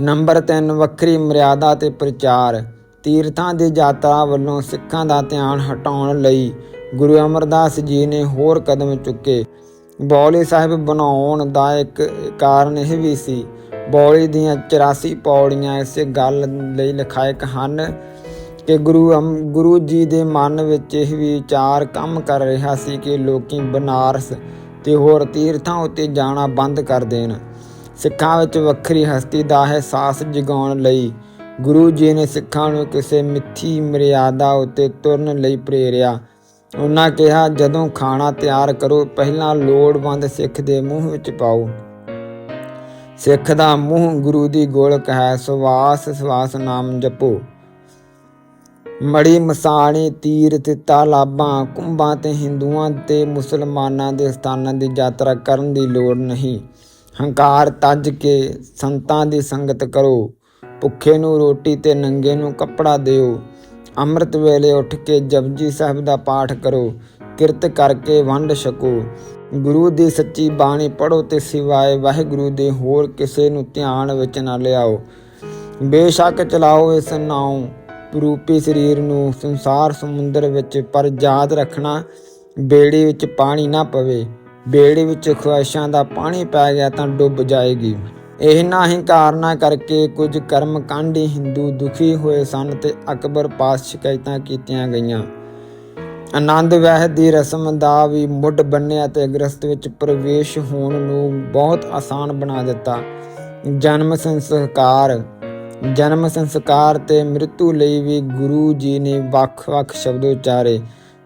Number 3 ਵੱਖਰੀ ਮਰਿਆਦਾ ਤੇ ਪ੍ਰਚਾਰ। ਤੀਰਥਾਂ ਦੀ ਯਾਤਰਾ ਵੱਲੋਂ ਸਿੱਖਾਂ ਦਾ ਧਿਆਨ ਹਟਾਉਣ ਲਈ ਗੁਰੂ ਅਮਰਦਾਸ ਜੀ ਨੇ ਹੋਰ ਕਦਮ ਚੁੱਕੇ। ਬੌਲੀ ਸਾਹਿਬ ਬਣਾਉਣ ਦਾ ਇੱਕ ਕਾਰਨ ਇਹ ਵੀ ਸੀ, ਬੌਲੀ ਦੀਆਂ 84 ਪੌੜੀਆਂ ਇਸੇ ਗੱਲ ਲਈ ਲਿਖਾਇਕ ਹਨ ਕਿ ਗੁਰੂ ਅਮ- ਗੁਰੂ ਜੀ ਦੇ ਮਨ ਵਿੱਚ ਇਹ ਵਿਚਾਰ ਕੰਮ ਕਰ ਰਿਹਾ ਸੀ ਕਿ ਲੋਕੀ ਬਨਾਰਸ ਤੇ ਹੋਰ ਤੀਰਥਾਂ ਉੱਤੇ ਜਾਣਾ ਬੰਦ ਕਰ ਦੇਣ। ਸਿੱਖਾਂ ਵਿੱਚ ਵੱਖਰੀ ਹਸਤੀ ਦਾ ਅਹਿਸਾਸ ਜਗਾਉਣ ਲਈ ਗੁਰੂ ਜੀ ਨੇ ਸਿੱਖਾਂ ਨੂੰ ਕਿਸੇ ਮਿੱਥੀ ਮਰਿਆਦਾ ਉੱਤੇ ਤੁਰਨ ਲਈ ਪ੍ਰੇਰਿਆ। ਉਹਨਾਂ ਕਿਹਾ, ਜਦੋਂ ਖਾਣਾ ਤਿਆਰ ਕਰੋ, ਪਹਿਲਾਂ ਲੋੜਵੰਦ ਸਿੱਖ ਦੇ ਮੂੰਹ ਵਿੱਚ ਪਾਓ। ਸਿੱਖ ਦਾ ਮੂੰਹ ਗੁਰੂ ਦੀ ਗੋਲਕ ਹੈ, ਸਵਾਸ ਸਵਾਸ ਨਾਮ ਜਪੋ। ਮੜੀ ਮਸਾਣੀ, ਤੀਰਥ, ਤਾਲਾਬਾਂ, ਕੁੰਭਾਂ ਤੇ ਹਿੰਦੂਆਂ ਤੇ ਮੁਸਲਮਾਨਾਂ ਦੇ ਸਥਾਨਾਂ ਦੀ ਯਾਤਰਾ ਕਰਨ ਦੀ ਲੋੜ ਨਹੀਂ। ਹੰਕਾਰ ਤੱਜ ਕੇ ਸੰਤਾਂ ਦੀ ਸੰਗਤ ਕਰੋ। ਭੁੱਖੇ ਨੂੰ ਰੋਟੀ ਤੇ ਨੰਗੇ ਨੂੰ ਕੱਪੜਾ ਦਿਓ। ਅੰਮ੍ਰਿਤ ਵੇਲੇ ਉੱਠ ਕੇ ਜਪਜੀ ਸਾਹਿਬ ਦਾ ਪਾਠ ਕਰੋ। ਕਿਰਤ ਕਰਕੇ ਵੰਡ ਛਕੋ। ਗੁਰੂ ਦੀ ਸੱਚੀ ਬਾਣੀ ਪੜੋ ਤੇ ਸਿਵਾਏ ਵਾਹਿਗੁਰੂ ਦੇ ਹੋਰ ਕਿਸੇ ਨੂੰ ਧਿਆਨ ਵਿੱਚ ਨਾ ਲਿਆਓ। ਬੇਸ਼ੱਕ ਚਲਾਓ ਇਸ ਨਾਉ। ਰੂਪੀ ਸਰੀਰ ਨੂੰ ਸੰਸਾਰ ਸਮੁੰਦਰ ਵਿੱਚ ਪਰ ਯਾਦ ਰੱਖਣਾ, ਬੇੜੀ ਵਿੱਚ ਪਾਣੀ ਨਾ ਪਵੇ। ਬੇੜੇ ਵਿੱਚ ਖੁਆਇਸ਼ਾਂ ਦਾ ਪਾਣੀ ਪੈ ਗਿਆ ਤਾਂ ਡੁੱਬ ਜਾਏਗੀ। ਇਹਨਾਂ ਹੀ ਕਾਰਨਾਂ ਕਰਕੇ ਕੁਝ ਕਰਮ ਕਾਂਢੀ ਹਿੰਦੂ ਦੁਖੀ ਹੋਏ ਸਨ ਤੇ ਅਕਬਰ ਪਾਸ ਸ਼ਿਕਾਇਤਾਂ ਕੀਤੀਆਂ ਗਈਆਂ। ਆਨੰਦ ਵਹਿ ਦੀ ਰਸਮ ਦਾ ਵੀ ਮੁੱਢ ਬੰਨਿਆ ਤੇ ਗ੍ਰਸਤ ਵਿੱਚ ਪ੍ਰਵੇਸ਼ ਹੋਣ ਨੂੰ ਬਹੁਤ ਆਸਾਨ ਬਣਾ ਦਿੱਤਾ। ਜਨਮ ਸੰਸਕਾਰ ਜਨਮ ਸੰਸਕਾਰ ਤੇ ਮ੍ਰਿਤੂ ਲਈ ਵੀ ਗੁਰੂ ਜੀ ਨੇ ਵੱਖ-ਵੱਖ ਸ਼ਬਦ ਉਚਾਰੇ।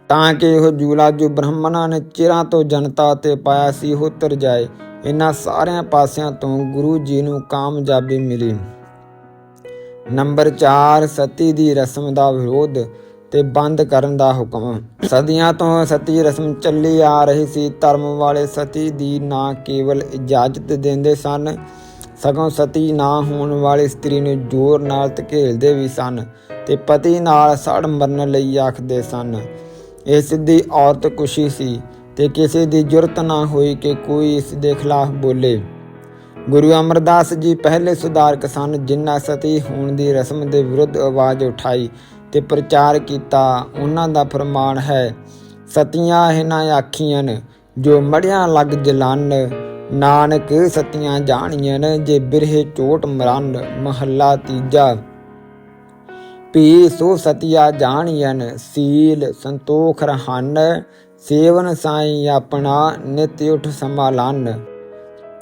ਤਾਂ ਕਿ ਉਹ ਜੂਲਾ ਜੋ ਬ੍ਰਾਹਮਣਾਂ ਨੇ ਚਿਰਾਂ ਤੋਂ ਜਨਤਾ ਤੇ ਪਾਇਆ ਸੀ, ਉਹ ਉਤਰ ਜਾਏ। ਇਹਨਾਂ ਸਾਰਿਆਂ ਪਾਸਿਆਂ ਤੋਂ ਗੁਰੂ ਜੀ ਨੂੰ ਕਾਮਯਾਬੀ ਮਿਲੀ। ਨੰਬਰ 4 ਸਤੀ ਦੀ ਰਸਮ ਦਾ ਵਿਰੋਧ ਤੇ ਬੰਦ ਕਰਨ ਦਾ ਹੁਕਮ। ਸਦੀਆਂ ਤੋਂ ਸਤੀ ਰਸਮ ਚੱਲੀ ਆ ਰਹੀ ਸੀ। ਧਰਮ ਵਾਲੇ ਸਤੀ ਦੀ ਨਾ ਕੇਵਲ ਇਜਾਜ਼ਤ ਦਿੰਦੇ ਸਨ, ਸਗੋਂ ਸਤੀ ਨਾ ਹੋਣ ਵਾਲੀ ਇਸਤਰੀ ਨੂੰ ਜ਼ੋਰ ਨਾਲ ਧਕੇਲਦੇ ਵੀ ਸਨ ਤੇ ਪਤੀ ਨਾਲ ਸੜ ਮਰਨ ਲਈ ਆਖਦੇ ਸਨ। ਇਸ ਦੀ ਔਰਤ ਕੁਸ਼ੀ ਸੀ ਤੇ ਕਿਸੇ ਦੀ ਜੁਰਤ ਨਾ ਹੋਈ ਕਿ ਕੋਈ ਇਸ ਦੇ ਖਿਲਾਫ ਬੋਲੇ। ਗੁਰੂ ਅਮਰਦਾਸ ਜੀ ਪਹਿਲੇ ਸੁਧਾਰਕ ਸਨ, ਜਿਨ੍ਹਾਂ ਸਤੀ ਹੋਣ ਦੀ ਰਸਮ ਦੇ ਵਿਰੁੱਧ ਆਵਾਜ਼ ਉਠਾਈ ਤੇ ਪ੍ਰਚਾਰ ਕੀਤਾ। ਉਹਨਾਂ ਦਾ ਫਰਮਾਨ ਹੈ, ਸਤੀਆਂ ਇਹਨਾਂ ਆਖੀਆਂ ਜੋ ਮੜਿਆਂ ਲੱਗ ਜਲਨ, ਨਾਨਕ ਸਤੀਆਂ ਜਾਣੀਆਂ ਜੇ ਬਿਰਹੇ ਚੋਟ ਮਰਨ, ਮਹੱਲਾ ਤੀਜਾ। ਪੀ ਸੋ ਸਤਿਆ ਜਾਣੀਆਂ ਸੀਲ ਸੰਤੋਖ ਰਹਨ, ਸੇਵਨ ਸਾਈ ਆਪਣਾ ਨਿਤ ਉਠ ਸਮਾਲਨ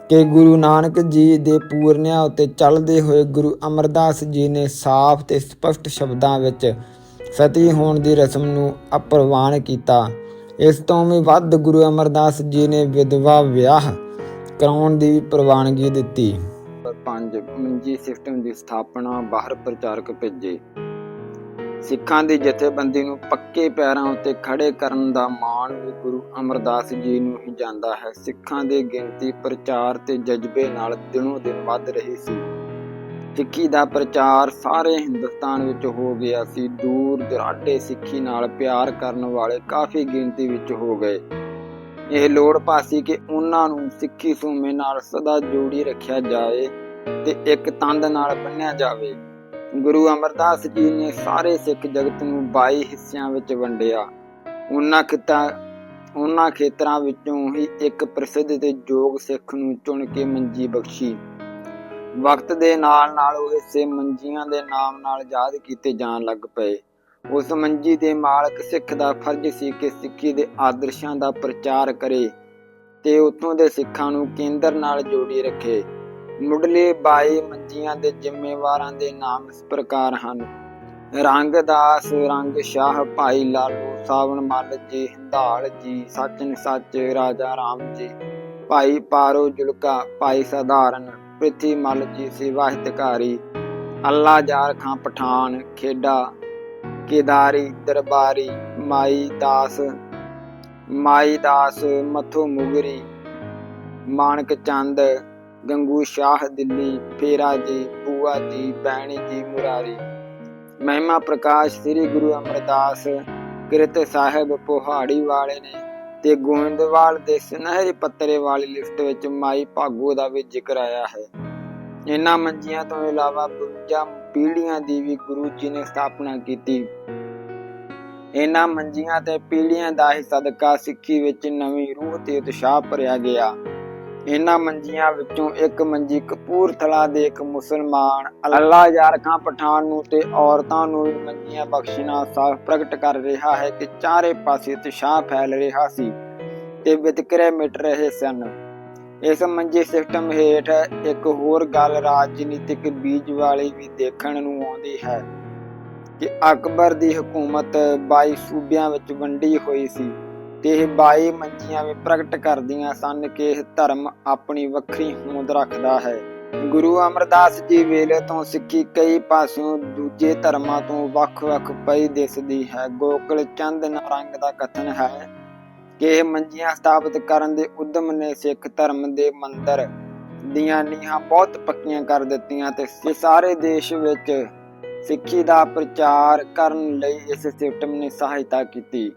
ਕਿ ਗੁਰੂ ਨਾਨਕ ਜੀ ਦੇ ਪੂਰਨਿਆਂ ਉੱਤੇ ਚੱਲਦੇ ਹੋਏ ਗੁਰੂ ਅਮਰਦਾਸ ਜੀ ਨੇ ਸਾਫ਼ ਤੇ ਸਪਸ਼ਟ ਸ਼ਬਦਾਂ ਵਿੱਚ ਸਤੀ ਹੋਣ ਦੀ ਰਸਮ ਨੂੰ ਅਪਰਵਾਨ ਕੀਤਾ। ਇਸ ਤੋਂ ਵੀ ਵੱਧ ਗੁਰੂ ਅਮਰਦਾਸ ਜੀ ਨੇ ਵਿਧਵਾ ਵਿਆਹ ਕਰਾਉਣ ਦੀ ਵੀ ਪ੍ਰਵਾਨਗੀ ਦਿੱਤੀ। ਪੰਜ ਮੰਜੀ ਸਿਸਟਮ ਦੀ ਸਥਾਪਨਾ ਬਾਹਰ ਪ੍ਰਚਾਰਕ ਭੇਜੇ। ਸਿੱਖਾਂ ਦੀ ਜਥੇਬੰਦੀ ਨੂੰ ਪੱਕੇ ਪੈਰਾਂ ਉੱਤੇ ਖੜੇ ਕਰਨ ਦਾ ਮਾਣ ਵੀ ਗੁਰੂ ਅਮਰਦਾਸ ਜੀ ਨੂੰ ਹੀ ਜਾਂਦਾ ਹੈ। ਸਿੱਖਾਂ ਦੀ ਗਿਣਤੀ, ਪ੍ਰਚਾਰ ਤੇ ਜਜ਼ਬੇ ਨਾਲ ਦਿਨੋਂ ਦਿਨ ਵੱਧ ਰਹੀ ਸੀ। ਸਿੱਖੀ ਦਾ ਪ੍ਰਚਾਰ ਸਾਰੇ ਹਿੰਦੁਸਤਾਨ ਵਿੱਚ ਹੋ ਗਿਆ ਸੀ। ਦੂਰ ਦੁਰਾਡੇ ਸਿੱਖੀ ਨਾਲ ਪਿਆਰ ਕਰਨ ਵਾਲੇ ਕਾਫੀ ਗਿਣਤੀ ਵਿੱਚ ਹੋ ਗਏ। ਇਹ ਲੋੜ ਪਾਸੀ ਕਿ ਉਹਨਾਂ ਨੂੰ ਸਿੱਖੀ ਸੂਮੇ ਨਾਲ ਸਦਾ ਜੋੜੀ ਰੱਖਿਆ ਜਾਏ ਤੇ ਇੱਕ ਤੰਦ ਨਾਲ ਬੰਨਿਆ ਜਾਵੇ। ਗੁਰੂ ਅਮਰਦਾਸ ਜੀ ਨੇ ਸਾਰੇ ਸਿੱਖ ਜਗਤ ਨੂੰ 22 ਹਿੱਸਿਆਂ ਵਿੱਚ ਵੰਡਿਆ। ਉਹਨਾਂ ਖਿੱਤਾ, ਉਹਨਾਂ ਖੇਤਰਾਂ ਵਿੱਚੋਂ ਹੀ ਇੱਕ ਪ੍ਰਸਿੱਧ ਤੇ ਯੋਗ ਸਿੱਖ ਨੂੰ ਚੁਣ ਕੇ ਮੰਜੀ ਬਖਸ਼ੀ। ਵਕਤ ਦੇ ਨਾਲ ਨਾਲ ਉਹ ਹਿੱਸੇ ਮੰਜੀਆਂ ਦੇ ਨਾਮ ਨਾਲ ਯਾਦ ਕੀਤੇ ਜਾਣ ਲੱਗ ਪਏ। ਉਸ ਮੰਜੀ ਦੇ ਮਾਲਕ ਸਿੱਖ ਦਾ ਫਰਜ਼ ਸੀ ਕਿ ਸਿੱਖੀ ਦੇ ਆਦਰਸ਼ਾਂ ਦਾ ਪ੍ਰਚਾਰ ਕਰੇ ਤੇ ਉਤੋਂ ਦੇ ਸਿੱਖਾਂ ਨੂੰ ਕੇਂਦਰ ਨਾਲ ਜੋੜੀ ਰੱਖੇ। ਮੁੱਢਲੇ ਬਾਈ ਮੰਜੀਆਂ ਦੇ ਜ਼ਿੰਮੇਵਾਰਾਂ ਦੇ ਨਾਮ ਇਸ ਪ੍ਰਕਾਰ ਹਨ। ਰੰਗਦਾਸ ਰੰਗ ਸ਼ਾਹ, ਭਾਈ ਲਾਲੂ, ਸਾਵਣ ਮੱਲ, ਜੀ ਹਿੰਦਾਲ ਜੀ ਸੱਚਨ ਸੱਚ ਰਾਜਾ ਰਾਮ ਜੀ, ਭਾਈ ਪਾਰੋ ਜੁਲਕਾ, ਭਾਈ ਸਧਾਰਨ, ਪ੍ਰਿਥੀ ਮੱਲ ਜੀ, ਸੇਵਾ ਹਿਤਕਾਰੀ, ਅੱਲਾ ਜਾਰ ਖਾਂ ਪਠਾਨ, ਖੇਡਾ, ਕੇਦਾਰੀ, ਦਰਬਾਰੀ, ਮਾਈ ਦਾਸ ਮਾਈ ਦਾਸ ਮਥੂ ਮੁਗਰੀ, ਮਾਨਕ ਚੰਦ ਗੰਗੂ ਸ਼ਾਹ ਦਿੱਲੀ, ਫੇਰਾ ਜੀ ਬੂਆ ਜੀ ਬੈਣੀ ਜੀ, ਮੁਰਾਰੀ। ਮਹਿਮਾ ਪ੍ਰਕਾਸ਼ ਸ੍ਰੀ ਗੁਰੂ ਅਮਰਦਾਸ ਕਿਰਤ ਸਾਹਿਬ ਪੋਹਾੜੀ ਵਾਲੇ ਨੇ ਤੇ ਗੋਇੰਦਵਾਲ ਦੇ ਸੁਨਹਿਰੀ ਪੱਤਰੇ ਵਾਲੀ ਲਿਸਟ ਵਿੱਚ ਮਾਈ ਭਾਗੋ ਦਾ ਵੀ ਜ਼ਿਕਰ ਆਇਆ ਹੈ। ਇਹਨਾਂ ਮੰਜੀਆਂ ਤੋਂ ਇਲਾਵਾ 52 ਪੀੜ੍ਹੀਆਂ ਦੀ ਵੀ ਗੁਰੂ ਜੀ ਨੇ ਸਥਾਪਨਾ ਕੀਤੀ। ਇਹਨਾਂ ਮੰਜੀਆਂ ਤੇ ਪੀੜ੍ਹੀਆਂ ਦਾ ਹੀ ਸਦਕਾ ਸਿੱਖੀ ਵਿੱਚ ਨਵੀਂ ਰੂਹ ਤੇ ਉਤਸ਼ਾਹ ਭਰਿਆ ਗਿਆ। ਇਹਨਾਂ ਮੰਜੀਆਂ ਵਿੱਚੋਂ ਇੱਕ ਮੰਜੀ ਕਪੂਰਥਲਾ ਦੇ ਇੱਕ ਮੁਸਲਮਾਨ ਅੱਲਾ ਯਾਰ ਖਾਂ ਪਠਾਨ ਨੂੰ ਤੇ ਔਰਤਾਂ ਨੂੰ ਮੰਜੀਆਂ ਬਖਸ਼ਣਾ ਸਾਫ਼ ਪ੍ਰਗਟ ਕਰ ਰਿਹਾ ਹੈ ਕਿ ਚਾਰੇ ਪਾਸੇ ਉਤਸ਼ਾਹ ਫੈਲ ਰਿਹਾ ਸੀ ਤੇ ਵਿਤਕਰੇ ਮਿਟ ਰਹੇ ਸਨ। ਇਸ ਮੰਜੀ ਸਿਸਟਮ ਹੇਠ ਇੱਕ ਹੋਰ ਗੱਲ ਰਾਜਨੀਤਿਕ ਬੀਜ ਵਾਲੀ ਵੀ ਦੇਖਣ ਨੂੰ ਆਉਂਦੀ ਹੈ ਕਿ ਅਕਬਰ ਦੀ ਹਕੂਮਤ 22 ਸੂਬਿਆਂ ਵਿੱਚ ਵੰਡੀ ਹੋਈ ਸੀ। ਇਹ ਬਾਈ ਮੰਜੀਆਂ ਵੀ ਪ੍ਰਗਟ ਕਰਦੀਆਂ ਸਨ ਕਿ ਇਹ ਧਰਮ ਆਪਣੀ ਵੱਖਰੀ ਹੋਂਦ ਰੱਖਦਾ ਹੈ। ਗੁਰੂ ਅਮਰਦਾਸ ਜੀ ਵੇਲੇ ਤੋਂ ਸਿੱਖੀ ਕਈ ਪਾਸਿਓਂ ਦੂਜੇ ਧਰਮਾਂ ਤੋਂ ਵੱਖ-ਵੱਖ ਪਈ ਦਿਸਦੀ ਹੈ। ਗੋਕਲ ਚੰਦ ਨਰੰਗ ਦਾ ਕਥਨ ਹੈ ਕਿ ਇਹ ਮੰਜੀਆਂ ਸਥਾਪਿਤ ਕਰਨ ਦੇ ਉਦਮ ਨੇ ਸਿੱਖ ਧਰਮ ਦੇ ਮੰਦਰ ਦੀਆਂ ਨੀਹਾਂ ਬਹੁਤ ਪੱਕੀਆਂ ਕਰ ਦਿੱਤੀਆਂ ਤੇ ਸਾਰੇ ਦੇਸ਼ ਵਿੱਚ ਸਿੱਖੀ ਦਾ ਪ੍ਰਚਾਰ ਕਰਨ ਲਈ ਇਸ ਸਿਸਟਮ ਨੇ ਸਹਾਇਤਾ ਕੀਤੀ।